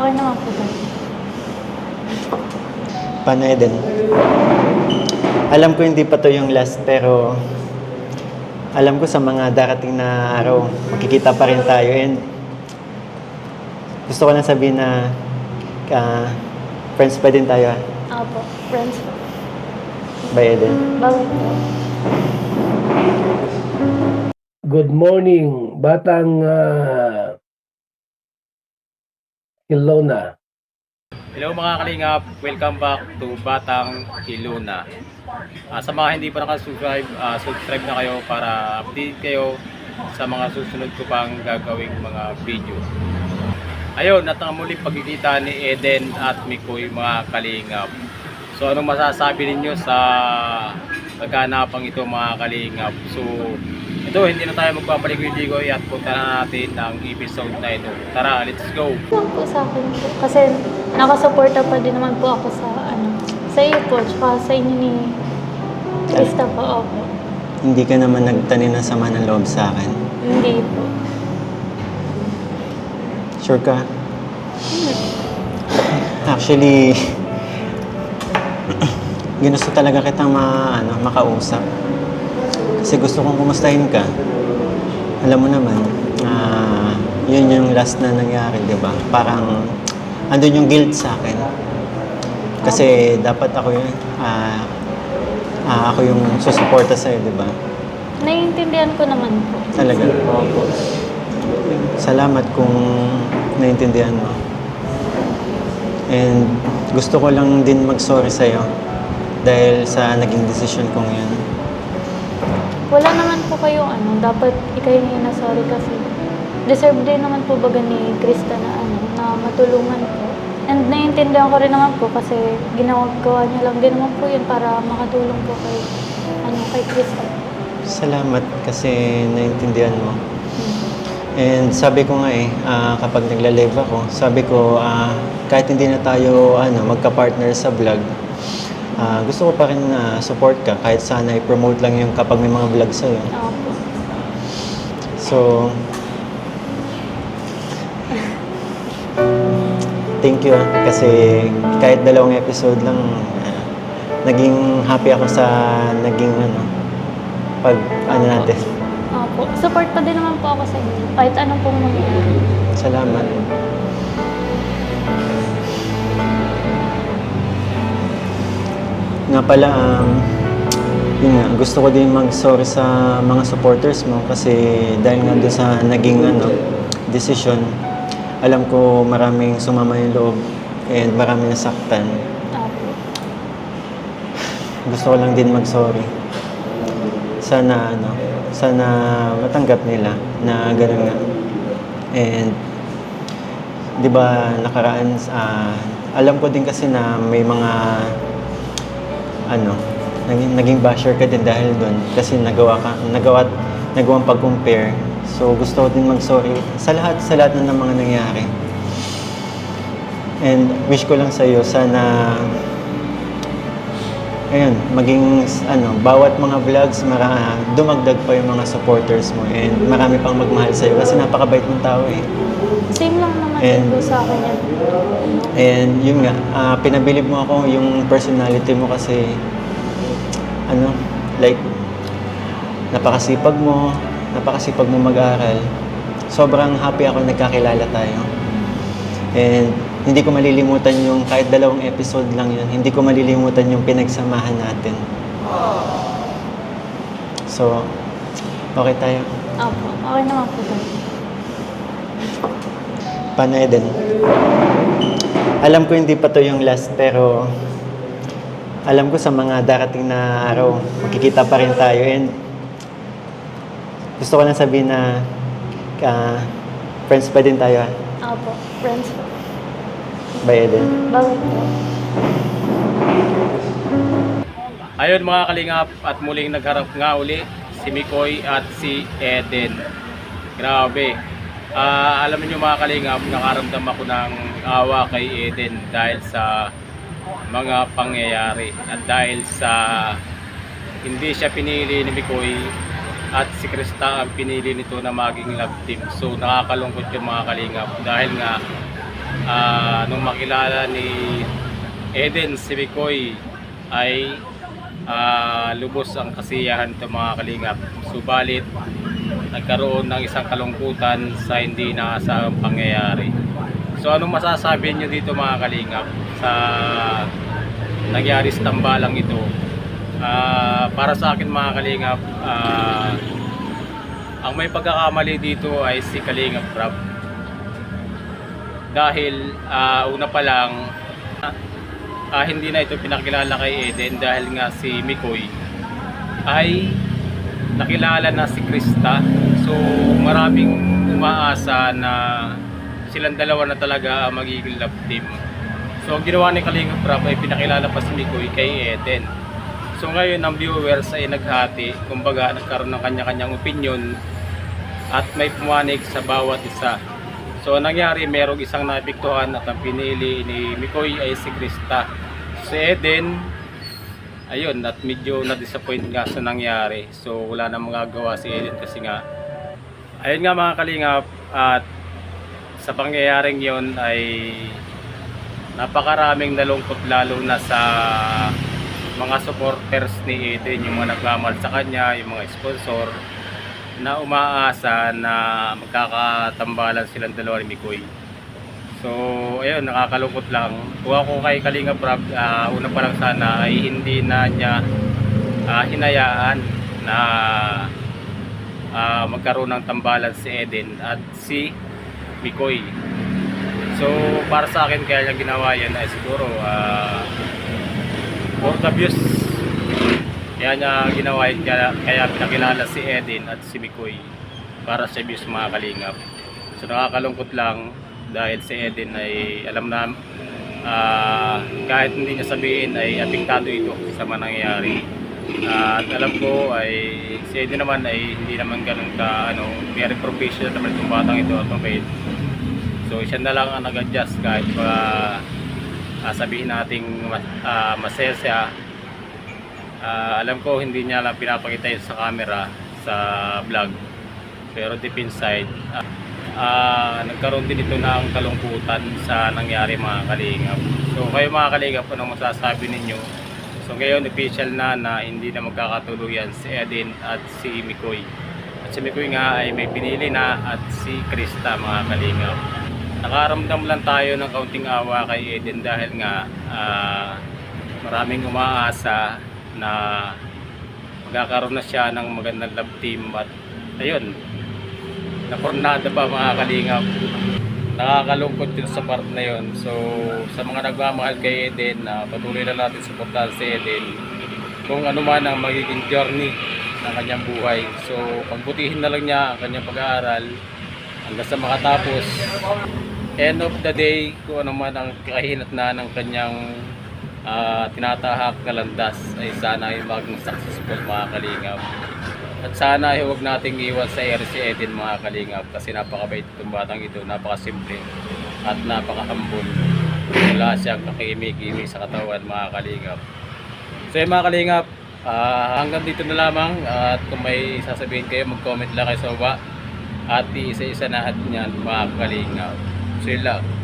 Okay naman po ba? Paano Eden? Alam ko hindi pa to yung last pero alam ko sa mga darating na araw makikita pa rin tayo and gusto ko lang sabihin na ah, friends pa din tayo ah. Opo, friends po. Bye Eden. Bakit po? Good morning, Batang uh, Ilona. Hello mga kalingap, welcome back to Batang Iluna. Ah, sa mga hindi pa nakasubscribe, ah, subscribe na kayo para update kayo sa mga susunod ko pang gagawing mga video. Ayun, at ang muli pagkikita ni Eden at Mikoy mga kalingap. So anong masasabi ninyo sa kaganapang ito mga kalingap? So ito, hindi na tayo magpapaligoy-ligoy at punta na natin ang episode na ito. Tara, let's go! Lang po sa akin po. Kasi nakasuporta pa din naman po ako sa ano, sa iyo po, tsaka sa inyo ni Krista po. Opo. Hindi ka naman nagtanim ng sama ng loob sa akin. Hindi po. Sure ka? Actually, ginusto talaga kitang ma, ano, makausap. Kasi gusto kong kumustahin ka. Alam mo naman, ah, yun yung last na nangyari, di ba? Parang, andun yung guilt sa akin. Kasi dapat ako yun, ah, ah, ako yung susuporta sa'yo, di ba? Naiintindihan ko naman po. Talaga? Opo. Salamat kung naintindihan mo. And gusto ko lang din mag-sorry sa'yo dahil sa naging desisyon kong yun. Wala naman po kayo ano, dapat ikaw yung na sorry kasi deserve din naman po baga ni Krista na ano, na matulungan po. And naiintindihan ko rin naman po kasi ginagawa niya lang din naman po yun para makatulong po kay ano kay Krista. Salamat kasi naintindihan mo. Hmm. And sabi ko nga eh, ah, kapag nagla-live ako, sabi ko ah, kahit hindi na tayo ano, magka-partner sa vlog, ah, gusto ko pa rin na support ka kahit sana i-promote lang yung kapag may mga vlog sa'yo. Opo. So, thank you ah, kasi kahit dalawang episode lang, ah, naging happy ako sa naging ano, pag ano natin. Opo. Support pa din naman po ako sa inyo. Kahit anong pong mangyari. Salamat. Pala, um, yun gusto ko din mag-sorry sa mga supporters mo kasi dahil nga doon sa naging ano, decision, alam ko maraming sumama yung loob and maraming nasaktan. Gusto ko lang din mag-sorry. Sana ano, sana matanggap nila na gano'n nga. And 'di ba nakaraan ah, alam ko din kasi na may mga ano, naging, naging basher ka din dahil doon kasi nagawa ka nagawa nagawang pag-compare. So gusto ko din mag-sorry sa lahat sa lahat na ng mga nangyari. And wish ko lang sa iyo sana ayun, maging ano, bawat mga vlogs mara, dumagdag pa yung mga supporters mo and marami pang magmahal sa iyo kasi napakabait mong tao eh. Same lang naman And- din sa akin yan. And yun nga, ah, pinabilib mo ako yung personality mo kasi ano, like napakasipag mo, napakasipag mo mag-aral. Sobrang happy ako nagkakilala tayo. And hindi ko malilimutan yung kahit dalawang episode lang yun, hindi ko malilimutan yung pinagsamahan natin. So, okay tayo. Opo. Okay naman po ba? Paano Eden? Alam ko hindi pa to yung last pero alam ko sa mga darating na araw makikita pa rin tayo and gusto ko lang sabihin na ah, friends pa din tayo ah. Opo. Friends po. Bye Eden. Bakit? Ayun mga kalingap at muling nagharap nga uli si Mikoy at si Eden. Grabe. Ah, alam niyo mga kalingap, nakaramdam ako ng awa kay Eden dahil sa mga pangyayari at dahil sa hindi siya pinili ni Mikoy at si Krista ang pinili nito na maging love team. So nakakalungkot yung mga kalingap dahil nga ah, nung makilala ni Eden Sibikoy ay ah, lubos ang kasiyahan ng mga kalingap. Subalit, nagkaroon ng isang kalungkutan sa hindi naasaang pangyayari. So anong masasabi niyo dito mga kalingap sa nangyari sa tambalang ito? Ah, para sa akin mga kalingap, ah, ang may pagkakamali dito ay si Kalingap Rob. Dahil ah, una pa lang, ah, hindi na ito pinakilala kay Eden dahil nga si Mikoy ay nakilala na si Krista. So maraming umaasa na silang dalawa na talaga magiging love team. So ang ginawa ni Kalingap Rob ay pinakilala pa si Mikoy kay Eden. So ngayon ang viewers ay naghati, kumbaga nagkaroon ng kanya-kanyang opinion at may pumanig sa bawat isa. So ang nangyari, merong isang naapektuhan at ang pinili ni Mikoy ay si Krista. Si Eden, ayun, at medyo na-disappoint nga sa nangyari. So wala na magagawa si Eden kasi nga, ayun nga mga kalingap, at sa pangyayaring yon ay napakaraming nalungkot lalo na sa mga supporters ni Eden, yung mga nagmamahal sa kanya, yung mga sponsor na umaasa na magkakatambalan silang dalawa ni Mikoy. So, ayun, nakakalungkot lang. Kung ako kay Kalinga Prab, ah, una pa lang sana ay hindi na niya ah, hinayaan na ah, magkaroon ng tambalan si Eden at si Mikoy. So, para sa akin, kaya niya ginawa yan ay siguro ah, for the views kaya niya ginawa yun, kaya, kaya pinakilala si Eden at si Mikoy para sa views mga kalingap. So nakakalungkot lang dahil si Eden ay alam na ah, kahit hindi niya sabihin ay apektado ito sa mga nangyayari. Ah, at alam ko ay si Eden naman ay hindi naman ganun ka ano, very professional naman itong batang ito at mabait. So siya na lang ang nag-adjust kahit pa ah, sabihin nating ah, masaya siya Ah, alam ko hindi niya lang pinapakita yun sa camera sa vlog. Pero deep inside ah, ah, nagkaroon din ito ng kalungkutan sa nangyari mga kalingap. So kayo mga kalingap anong masasabi ninyo? So ngayon official na na hindi na magkakatuluyan si Edin at si Mikoy. At si Mikoy nga ay may pinili na at si Krista mga kalingap. Nakaramdam lang tayo ng kaunting awa kay Eden dahil nga ah, maraming umaasa na magkakaroon na siya ng magandang love team at ayun napornada pa mga kalingap? Nakakalungkot yun sa part na yun. So sa mga nagmamahal kay Eden na patuloy na natin suportahan si Eden kung ano man ang magiging journey ng kanyang buhay. So pagbutihin na lang niya ang kanyang pag-aaral hanggang sa makatapos. End of the day kung ano man ang kahinat na ng kanyang ah, tinatahak na landas ay sana ay maging successful mga kalingap. At sana ay huwag nating iwan sa air si Eden mga kalingap kasi napakabait itong batang ito, napakasimple at napakahambol. Wala siyang kakimik-imik sa katawan mga kalingap. So yun mga kalingap, ah, hanggang dito na lamang at kung may sasabihin kayo mag-comment lang kayo sa baba at isa-isa na at niyan mga kalingap. So yun.